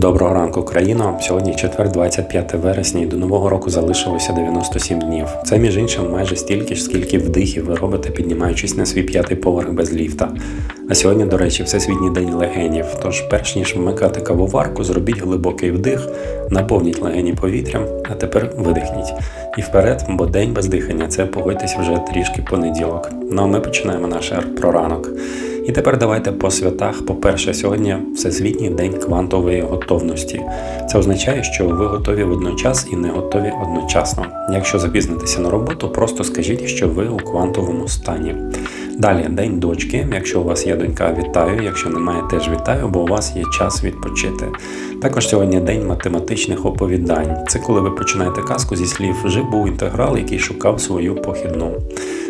Доброго ранку, Україно. Сьогодні четвер, 25 вересня, і до нового року залишилося 97 днів. Це між іншим майже стільки ж, скільки вдихів ви робите, піднімаючись на свій п'ятий поверх без ліфта. А сьогодні, до речі, всесвітній день легенів. Тож, перш ніж вмикати кавоварку, зробіть глибокий вдих, наповніть легені повітрям, а тепер видихніть. І вперед, бо день без дихання це погодьтесь вже трішки понеділок. Ну а ми починаємо наш ер про ранок. І тепер давайте по святах. По-перше, сьогодні Всесвітній день квантової готовності. Це означає, що ви готові водночас і не готові одночасно. Якщо запізнитеся на роботу, просто скажіть, що ви у квантовому стані. Далі день дочки. Якщо у вас є донька, вітаю. Якщо немає, теж вітаю, бо у вас є час відпочити. Також сьогодні день математичних оповідань. Це коли ви починаєте казку зі слів Жив був інтеграл, який шукав свою похідну.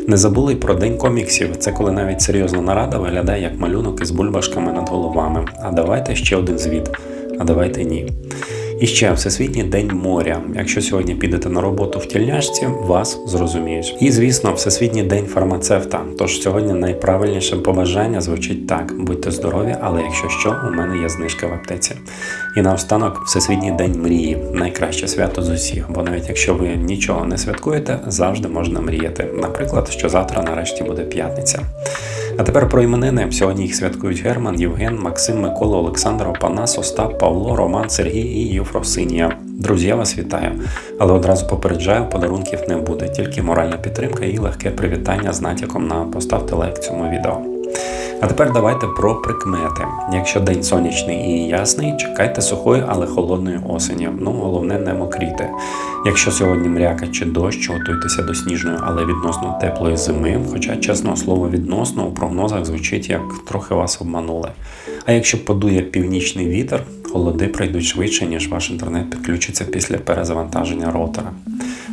Не забули про день коміксів. Це коли навіть серйозна нарада виглядає як малюнок із бульбашками над головами. А давайте ще один звіт. А давайте ні. І ще Всесвітній день моря. Якщо сьогодні підете на роботу в тільняшці, вас зрозуміють. І звісно, Всесвітній день фармацевта. Тож сьогодні найправильніше побажання звучить так: будьте здорові, але якщо що, у мене є знижка в аптеці. І наостанок Всесвітній день мрії найкраще свято з усіх. Бо навіть якщо ви нічого не святкуєте, завжди можна мріяти. Наприклад, що завтра нарешті буде п'ятниця. А тепер про іменини. Сьогодні їх святкують Герман, Євген, Максим, Микола, Олександр, Опанас, Остап, Павло, Роман, Сергій і Євфросинія. Друзі, я вас вітаю, але одразу попереджаю, подарунків не буде, тільки моральна підтримка і легке привітання з натяком на поставте лайк цьому відео. А тепер давайте про прикмети. Якщо день сонячний і ясний, чекайте сухої, але холодної осені. Ну головне не мокріти. Якщо сьогодні мряка чи дощ, готуйтеся до сніжної, але відносно теплої зими. Хоча, чесно слово, відносно у прогнозах звучить як трохи вас обманули. А якщо подує північний вітер, холоди пройдуть швидше, ніж ваш інтернет підключиться після перезавантаження роутера.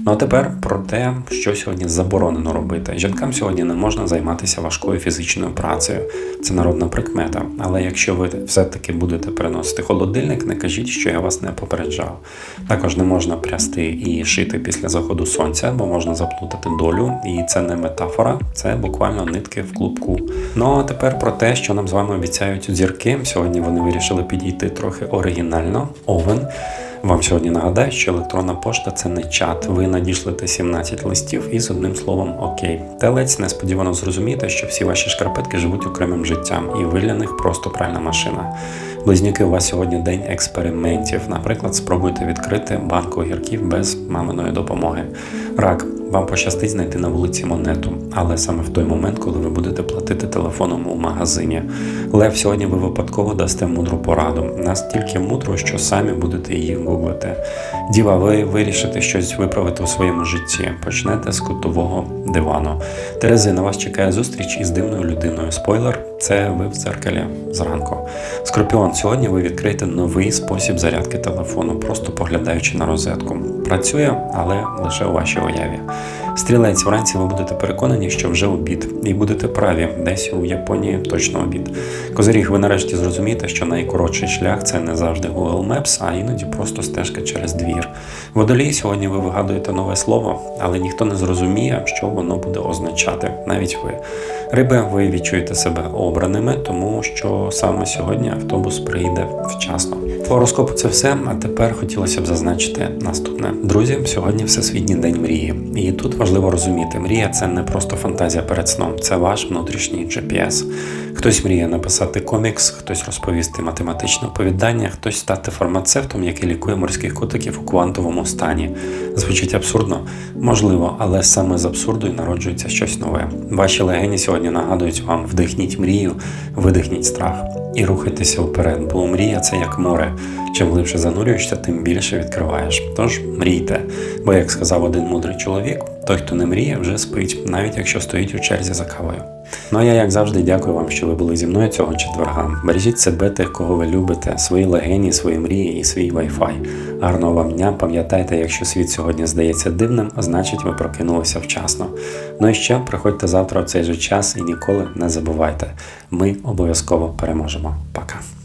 Ну а тепер про те, що сьогодні заборонено робити. Жінкам сьогодні не можна займатися важкою фізичною працею. Це народна прикмета. Але якщо ви все-таки будете приносити холодильник, не кажіть, що я вас не попереджав. Також не можна прясти і шити після заходу сонця, бо можна заплутати долю. І це не метафора, це буквально нитки в клубку. Ну а тепер про те, що нам з вами обіцяють зірки. Сьогодні вони вирішили підійти трохи оригінально. Овен. Вам сьогодні нагадаю, що електронна пошта це не чат. Ви надішлете 17 листів із одним словом Окей. Телець несподівано зрозумієте, що всі ваші шкарпетки живуть окремим життям, і ви для них просто пральна машина. Близнюки, у вас сьогодні день експериментів. Наприклад, спробуйте відкрити банку огірків без маминої допомоги. Рак. Вам пощастить знайти на вулиці монету, але саме в той момент, коли ви будете платити телефоном у магазині. Лев, сьогодні ви випадково дасте мудру пораду. Настільки мудру, що самі будете її гуглити. Діва, ви вирішите щось виправити у своєму житті. Почнете з кутового дивану. Терези, на вас чекає зустріч із дивною людиною. Спойлер, це ви в дзеркалі зранку. Скорпіон, сьогодні ви відкриєте новий спосіб зарядки телефону, просто поглядаючи на розетку. Працює, але лише у вашій уяві. Стрілець, вранці ви будете переконані, що вже обід, і будете праві, десь у Японії точно обід. Козиріг, ви нарешті зрозумієте, що найкоротший шлях це не завжди Google Maps, а іноді просто стежка через двір. Водолій, сьогодні ви вигадуєте нове слово, але ніхто не зрозуміє, що воно буде означати, навіть ви. Риби, ви відчуєте себе обраними, тому що саме сьогодні автобус прийде вчасно. Гороскопу це все. А тепер хотілося б зазначити наступне. Друзі, сьогодні Всесвітній день мрії. І тут важливо розуміти, мрія це не просто фантазія перед сном, це ваш внутрішній GPS. Хтось мріє написати комікс, хтось розповісти математичне оповідання, хтось стати фармацевтом, який лікує морських котиків у квантовому стані. Звучить абсурдно, можливо, але саме з абсурду і народжується щось нове. Ваші легені сьогодні нагадують вам: вдихніть мрію, видихніть страх і рухайтеся вперед, бо мрія це як море. Чим глибше занурюєшся, тим більше відкриваєш. Тож мрійте. Бо, як сказав один мудрий чоловік, той, хто не мріє, вже спить, навіть якщо стоїть у черзі за кавою. Ну а я, як завжди, дякую вам, що ви були зі мною цього четверга. Бережіть себе, тих, кого ви любите, свої легені, свої мрії і свій Wi-Fi. Гарного вам дня, пам'ятайте, якщо світ сьогодні здається дивним, значить ви прокинулися вчасно. Ну і ще приходьте завтра в цей же час і ніколи не забувайте. Ми обов'язково переможемо. Пока.